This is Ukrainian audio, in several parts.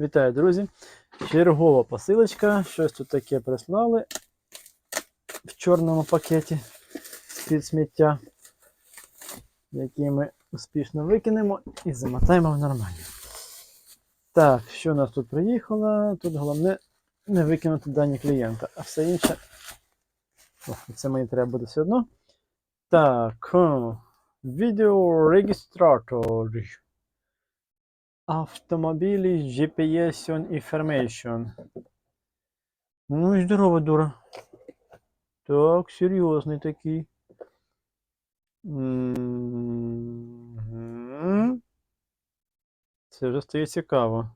Вітаю, друзі! Чергова посилочка. Щось тут таке прислали в чорному пакеті з-під сміття, який ми успішно викинемо і замотаємо в нормально. Так, що у нас тут приїхало? Тут головне не викинути дані клієнта, а все інше. О, це мені треба буде все одно. Так, відеорегістратор. Автомобілі GPS Information. Ну здорово, дура. Так, серйозний такий. Це вже стає цікаво.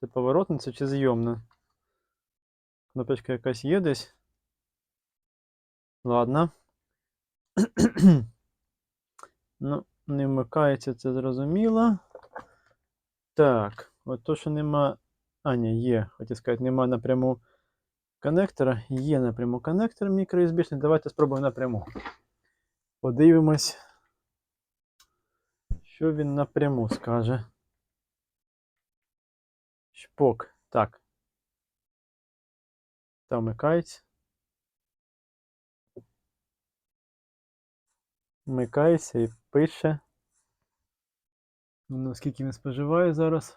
Це поворотниця чи зйомна? Кнопочка якась є десь. Ладно. ну, не вмикається, це зрозуміло. Так, от то, що нема. А, ні, є. Хотів сказати, нема напряму коннектора. Є напряму коннектор мікро-USB. Давайте спробуємо напряму. Подивимось, що він напряму скаже. Шпок. Так. Та вмикається. Вмикається і пише. Ну, скільки він споживає зараз?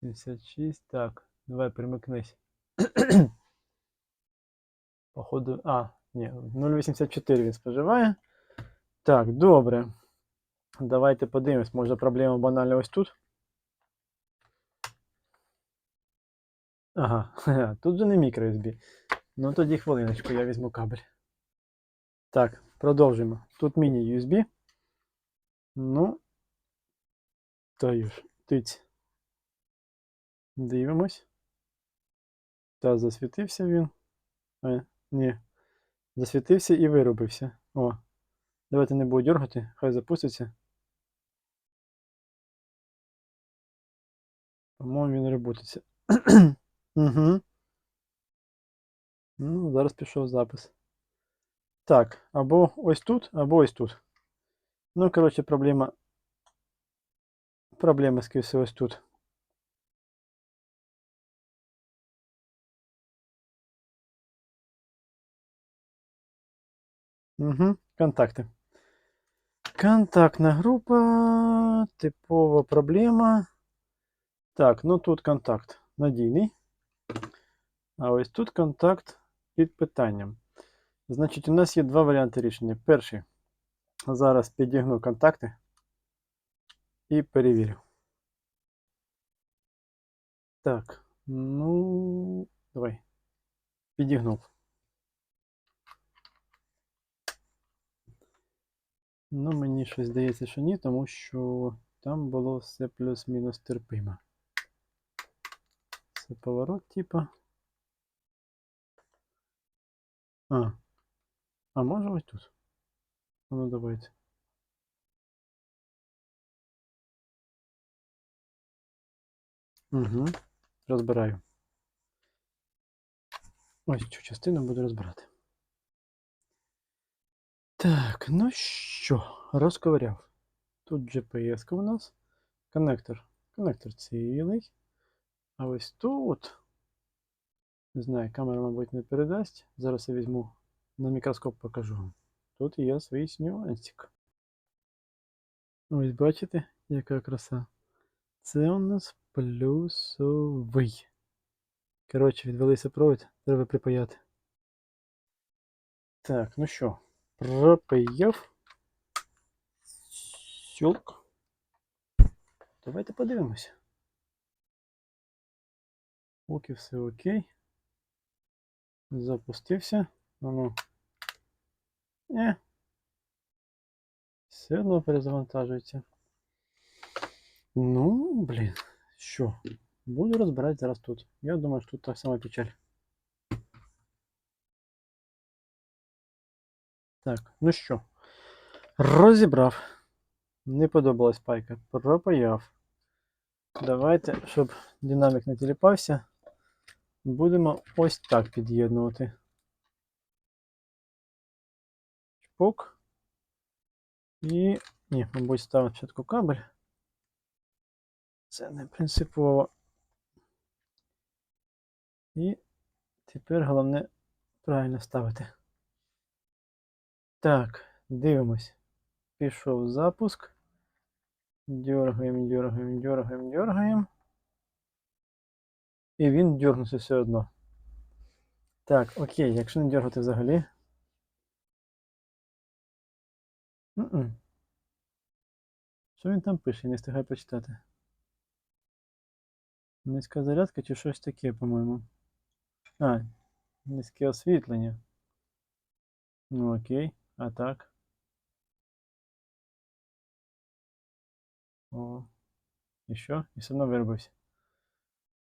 56. Так, давай примикнись. Походу. А, ні, 0,84 він споживає. Так, добре. Давайте подивимось, може проблема банально ось тут. Ага, тут же не мікро USB. Ну тоді хвилиночку, я візьму кабель. Так, продовжуємо. Тут міні-USB. Ну, даю ж, тиць. Дивимось. Та засвітився він. А, ні. Засвітився і виробився. О. Давайте не буду дергати, хай запуститься. По-моєму, він ребутиться. угу. Ну, зараз пішов запис. Так, або ось тут, або ось тут. Ну, коротше, проблема. Проблема, скоріше всього, ось тут. Угу, контакти. Контактна група, типова проблема. Так, ну тут контакт надійний. А ось тут контакт під питанням. Значить, у нас є два варіанти рішення. Перший. Зараз підігну контакти і перевірю. Так, ну, давай. Підігнув. Ну, мені щось здається, що ні, тому що там було все плюс-мінус терпимо. Це поворот, типа. А. А може ось тут? Ну, давайте. Угу. Розбираю. Ось цю частину буду розбирати. Так, ну що, розковиряв. Тут GPS у нас. Коннектор. Коннектор цілий. А ось тут. Не знаю, камера, мабуть, не передасть. Зараз я візьму на мікроскоп покажу вам. Тут є свій нюансик. Ось бачите, яка краса. Це у нас плюсовий. Коротше, відвелися провід, треба припаяти. Так, ну що, пропаяв. Щелк. Давайте подивимося. Поки все окей. Запустився. Ну, не. Все одно перезавантажується. Ну, блін, що? Буду розбирати зараз тут. Я думаю, що тут та сама печаль. Так, ну що, розібрав. Не подобалась пайка. Пропаяв. Давайте, щоб динамік не тіліпався, будемо ось так під'єднувати. Чпок. І. Ні, мабуть, ставимо спочатку кабель. Це не принципово. І тепер головне правильно ставити. Так, дивимось. Пішов запуск. Дергаємо, дергаємо, дергаємо, дергаємо. І він дергнувся все одно. Так, окей, якщо не дергати взагалі. М-м. Що він там пише? Я не встигаю почитати. Низька зарядка чи щось таке, по-моєму. А, низьке освітлення. Ну окей, а так. О. І що? І все одно виробився.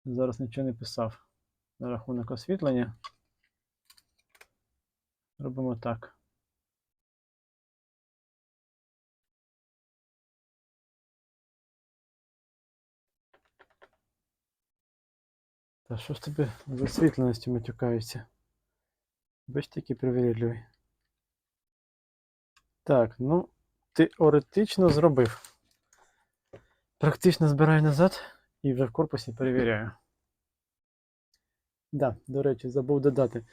Зараз нічого не писав. На рахунок освітлення. Робимо так. Та що ж тебе з освітленістю матюкаються? Бач такий привірливий. Так, ну, теоретично зробив. Практично збираю назад і вже в корпусі перевіряю. Да, до речі, забув додати.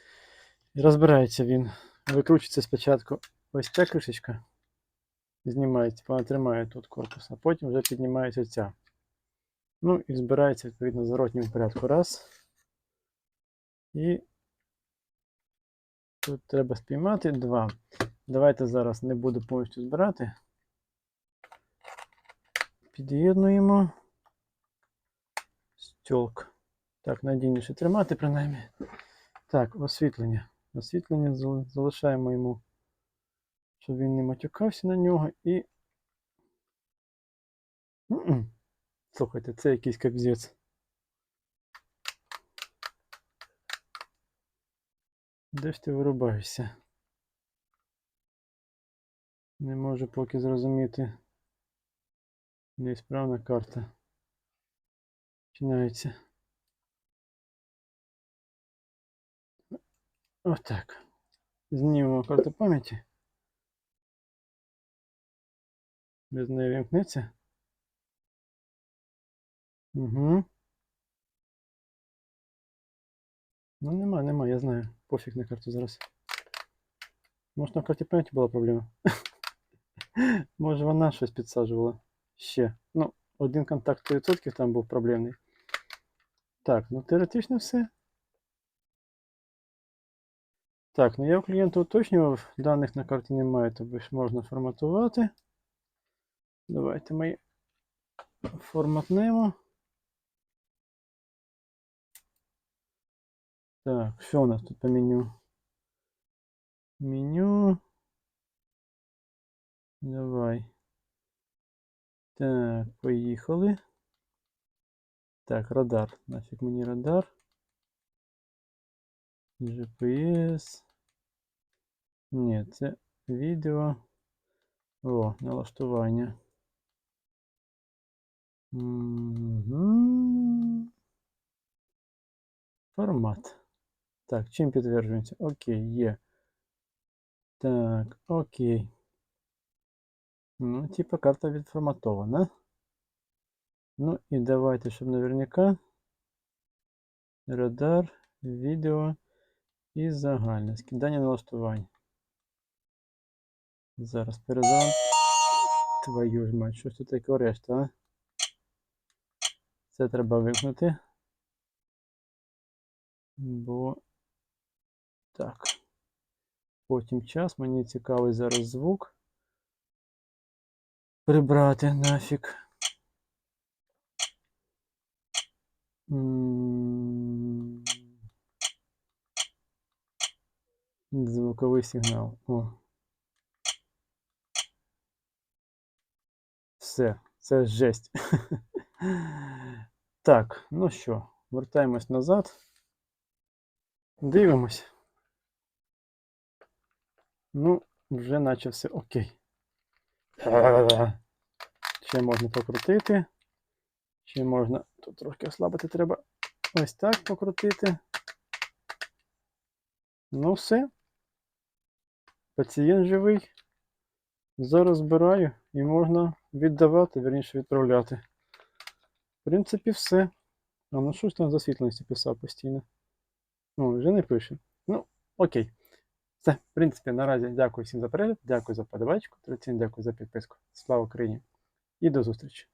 Розбирається він. Викручується спочатку ось ця кришечка. Знімається, вона тримає тут корпус, а потім вже піднімається ця. Ну і збирається відповідно в зворотньому порядку. Раз. І тут треба спіймати два. Давайте зараз не буду повністю збирати. Під'єднуємо. Стьолк. Так, надійніше тримати принаймні. Так, освітлення. Освітлення залишаємо йому, щоб він не матюкався на нього і. Слухайте, це якийсь капзець. Де ж ти вирубаєшся? Не можу поки зрозуміти. Неісправна карта. Починається. Отак. Знімемо карту пам'яті. Без неї вімкнеться. Угу. Ну нема, нема, я знаю. Пофіг на карту зараз. Може на карті пам'яті була проблема. Може вона щось підсаджувала ще. Ну, один контакт 100% там був проблемний. Так, ну теоретично все. Так, ну я у клієнта уточнював, даних на карті немає, тобто ж можна форматувати. Давайте ми форматнемо. Так, що у нас тут по меню? Меню. Давай. Так, поїхали. Так, радар. Нафіг мені радар. GPS. Ні, це відео. О, налаштування. Мгм. Формат. Так, чим підтверджується? Окей, є. Так, окей. Ну, типа карта відформатована. Ну і давайте, щоб наверняка. Радар, відео і загальне. Скидання налаштувань. Зараз перезам. Твою ж мать, щось тут таке решта, а? Це треба вимкнути. Бо. Так. Потім час. Мені цікавий зараз звук. Прибрати нафіг. М, Звуковий сигнал. О. Все, це жесть. Так, ну що, вертаємось назад. Дивимось. Ну, вже наче все окей. Ще можна покрутити. Ще можна. Тут трошки ослабити треба. Ось так покрутити. Ну все. Пацієнт живий. Зараз збираю і можна віддавати, верніше відправляти. В принципі, все. А ну що ж там за світленості писав постійно? Ну, вже не пише. Ну, окей. Все, в принципі, наразі дякую всім за перегляд, дякую за подобачку, традиційно дякую за підписку. Слава Україні! І до зустрічі!